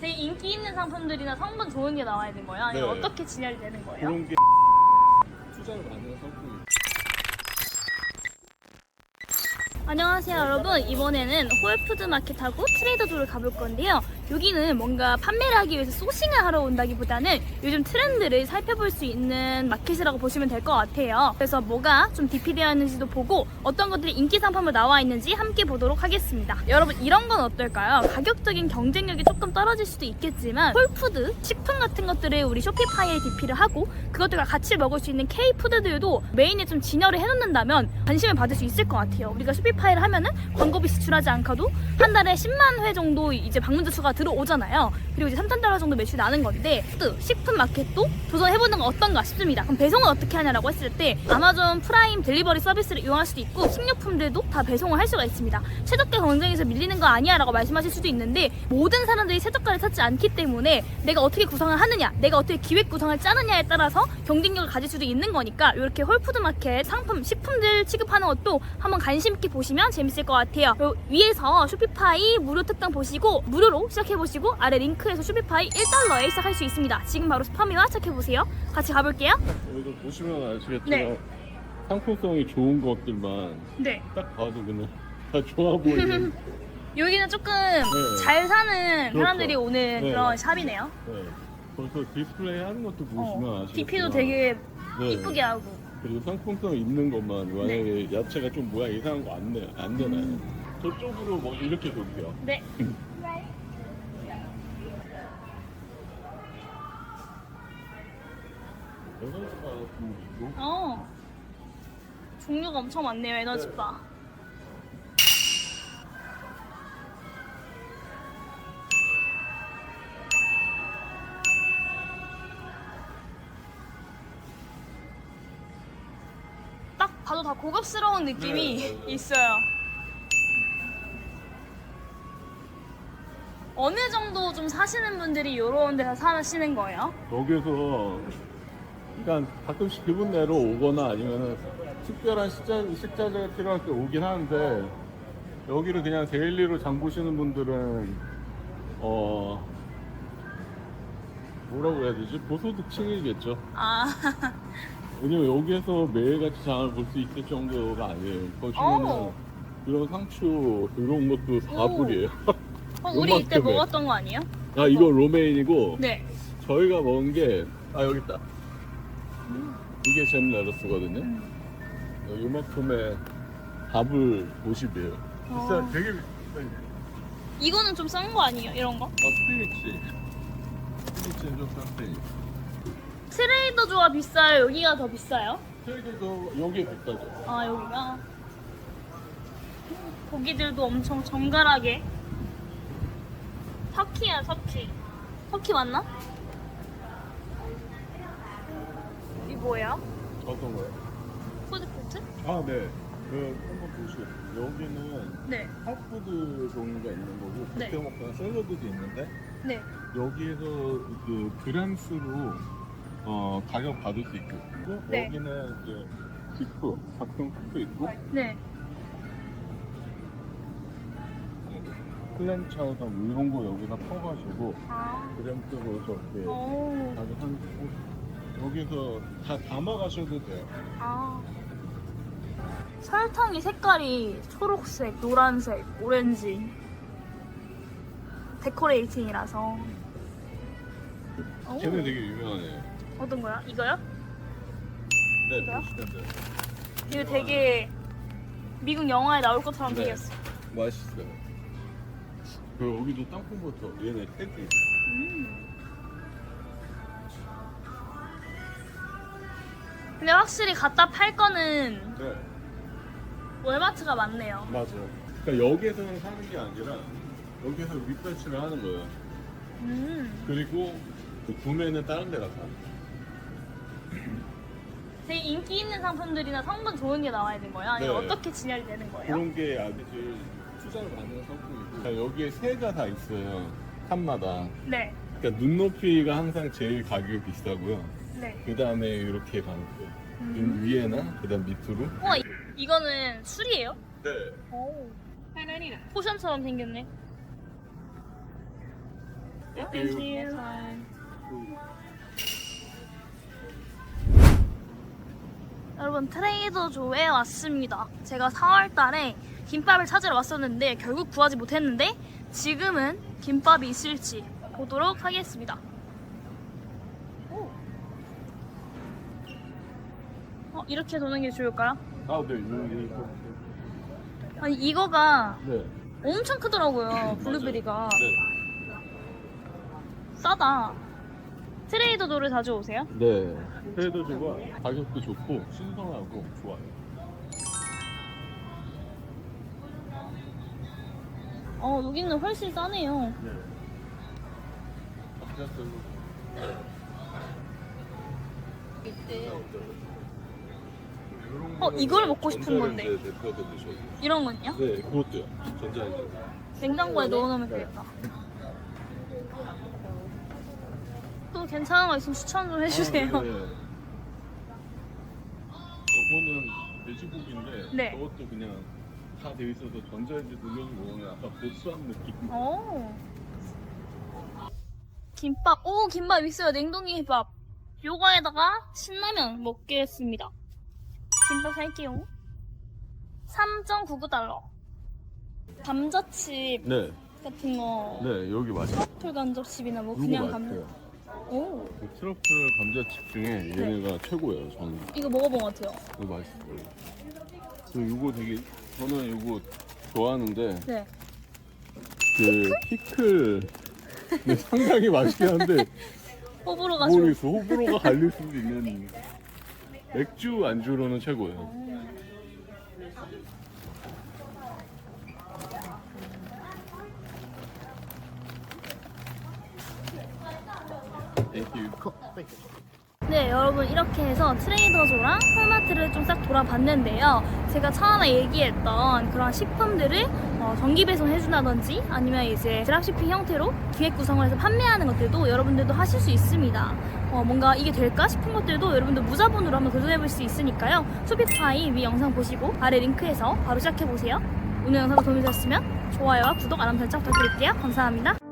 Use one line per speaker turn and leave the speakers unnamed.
되게 인기 있는 상품들이나 성분 좋은 게 나와야 되는 거예요? 아니면
네.
어떻게 진열이 되는 거예요?
그런 게 투자를 하는 상품이
안녕하세요 여러분 이번에는 홀푸드 마켓하고 트레이더조를 가볼 건데요 여기는 뭔가 판매를 하기 위해서 소싱을 하러 온다기보다는 요즘 트렌드를 살펴볼 수 있는 마켓이라고 보시면 될 것 같아요 그래서 뭐가 좀 디피되어 있는지도 보고 어떤 것들이 인기 상품으로 나와 있는지 함께 보도록 하겠습니다 여러분 이런 건 어떨까요? 가격적인 경쟁력이 조금 떨어질 수도 있겠지만 홀푸드, 식품 같은 것들을 우리 쇼피파이에 디피를 하고 그것들과 같이 먹을 수 있는 K푸드들도 메인에 좀 진열을 해놓는다면 관심을 받을 수 있을 것 같아요. 우리가 쇼피파이를 하면은 광고비 지출하지 않고도 한 달에 10만 회 정도 이제 방문자 수가 들어오잖아요. 그리고 이제 3천 달러 정도 매출이 나는 건데 또 식품 마켓도 도전해보는 건 어떤가 싶습니다. 그럼 배송은 어떻게 하냐라고 했을 때 아마존 프라임 델리버리 서비스를 이용할 수도 있고 식료품들도 다 배송을 할 수가 있습니다. 최저가 경쟁에서 밀리는 거 아니야라고 말씀하실 수도 있는데 모든 사람들이 최저가를 찾지 않기 때문에 내가 어떻게 구성을 하느냐, 내가 어떻게 기획 구성을 짜느냐에 따라서 경쟁력을 가질 수도 있는 거니까 이렇게 홀푸드 마켓 상품, 식품들 취급하는 것도 한번 관심 있게 보시면 재밌을 것 같아요. 위에서 쇼피파이 무료 특강 보시고 무료로 시작 해 보시고 아래 링크에서 쇼피파이 1달러에 시작할 수 있습니다. 지금 바로 스파미와 시작해 보세요. 같이 가볼게요.
여기도 보시면 아시겠지만
네.
상품성이 좋은 것들만
네.
딱 봐도 그냥 다 좋아 보이는
여기는 조금 잘 사는
그렇죠.
사람들이 오는
네.
그런 샵이네요.
네. 벌써 디스플레이 하는 것도 보시면
어,
아시겠지만
DP도 되게
네.
이쁘게 하고.
그리고 상품성 있는 것만 만약에
네.
야채가 좀 모양 이상한 거 안 내, 안 되나요?
음.
저쪽으로 뭐 이렇게 돌게요.
네.
에너지가 좀 있고
어. 종류가 엄청 많네요, 에너지바. 딱 봐도 다 고급스러운 느낌이
네, 네, 네.
있어요. 어느 정도 좀 사시는 분들이 이런 데서 사시는 거예요?
여기서 그러니까 가끔씩 기분 내러 오거나 아니면은 특별한 식자, 식자재가 필요할 때 오긴 하는데 여기를 그냥 데일리로 장 보시는 분들은 어 뭐라고 해야 되지 보소득층이겠죠
아,
왜냐면 여기에서 매일같이 장을 볼 수 있을 정도가 아니에요 보시면은
오.
이런 상추 이런 것도 다
오.
불이에요
어, 우리 이때. 먹었던 거 아니에요?
아 이거 로메인이고
네.
저희가 먹은 게, 아, 여기 있다. 이게 젠 레러스거든요.
음.
요만큼의 밥을 50이에요. 비싸,
어.
되게 비싸요.
이거는 좀 싼 거 아니에요? 이런 거?
어, 스피니치. 스피니치는 좀 싼데.
트레이더 조가 비싸요? 여기가 더 비싸요?
저희도 여기에 비싸죠.
아 여기가 고기들도 엄청 정갈하게 터키야 터키 터키 맞나? 이 뭐예요?
어떤 거요?
푸드코트?
아, 네. 그, 한번 보시겠어요. 여기는
네.
핫푸드 종류가 있는 거고,
네.
그렇게 먹거나 샐러드도 있는데,
네.
여기에서 그 그램수로 어, 가격 받을 수 있고
네.
여기는 이제 키프, 각종 키프 있고
네.
클램 차우다 뭐 이런 거 여기다 퍼가지고
아.
그램수로 저렇게
오.
가격 한 여기서 다 담아 가셔도 돼요.
아. 설탕이 색깔이 초록색, 노란색, 오렌지. 데코레이팅이라서. 오.
걔는 되게 유명하네요.
어떤 거야? 이거요?
네,
이거요?
보시면 돼요.
이거 되게 미국 영화에 나올 것처럼
네.
생겼어.
맛있어요. 그 여기도 땅콩버터 얘네 테디.
음. 근데 확실히 갖다 팔 거는
네.
월마트가 많네요.
맞아요. 그러니까 여기에서는 사는 게 아니라 여기서 윗배치를 하는 거예요.
음.
그리고 그 구매는 다른 데 가서
되게 인기 있는 상품들이나 성분 좋은 게 나와야 되는 거예요? 아니면
네.
어떻게 진열이 되는 거예요?
그런 게 아니지 투자를 많이 하는 상품이고 그러니까 여기에 세가 다 있어요 칸마다
네.
그러니까 눈높이가 항상 제일 가격이 비싸고요
네.
그 다음에 이렇게 가는 거예요
음.
눈 위에나 그 다음 밑으로
우와, 이- 이거는 술이에요?
네
오. 포션처럼 생겼네. Thank you. 여러분 트레이더 조에 왔습니다. 제가 4월 달에 김밥을 찾으러 왔었는데 결국 구하지 못했는데 지금은 김밥이 있을지 보도록 하겠습니다. 이렇게 도는 게 좋을까요?
아, 네, 여기.
아니 이거가
네.
엄청 크더라고요. 블루베리가
네.
싸다. 트레이더 조를 자주 오세요?
네. 트레이더주가 가격도 좋고 신선하고 좋아요.
어 여기는 훨씬 싸네요.
네. 감자살로.
어, 이걸 먹고 싶은 건데.
대표도 드셔도.
이런 건요?
네, 그것도요. 전자레인지.
냉장고에 넣어놓으면
네.
되겠다. 또 괜찮은 거 있으면 추천 좀 해주세요.
아, 네. 저거는 돼지고기인데
네.
저것도 그냥 다 돼 있어서 전자레인지 돌려서 먹으면 아까 보스한 느낌.
오. 김밥. 오, 김밥 있어요. 냉동 김밥. 요거에다가 신라면 먹겠습니다. 김밥 살게요. 3.99달러. 감자칩
네,
같은 거.
네 여기 맞아요.
트러플 감자칩이나 뭐 그냥 감자.
맛있어요.
오.
그 트러플 감자칩 중에 얘네가 최고예요. 저는
이거 먹어본 것 같아요.
이거 맛있어요. 저 이거 되게 저는 이거 좋아하는데
네.
그 피클 네, 상당히 맛있긴 한데
호불호가 좀.
모르겠어 호불호가 갈릴 수도 있는 맥주 안주로는 최고예요. Thank you.
네, 여러분 이렇게 해서 트레이더조랑 홀마트를 좀 싹 돌아봤는데요. 제가 처음에 얘기했던 그런 식품들을 어, 정기 배송해준다든지 아니면 이제 드랍시핑 형태로 기획 구성을 해서 판매하는 것들도 여러분들도 하실 수 있습니다. 어, 뭔가 이게 될까 싶은 것들도 여러분들 무자본으로 한번 도전해볼 수 있으니까요. 쇼피파이 위 영상 보시고 아래 링크에서 바로 시작해보세요. 오늘 영상 도움이 되셨으면 좋아요와 구독, 알람 설정 부탁드릴게요. 감사합니다.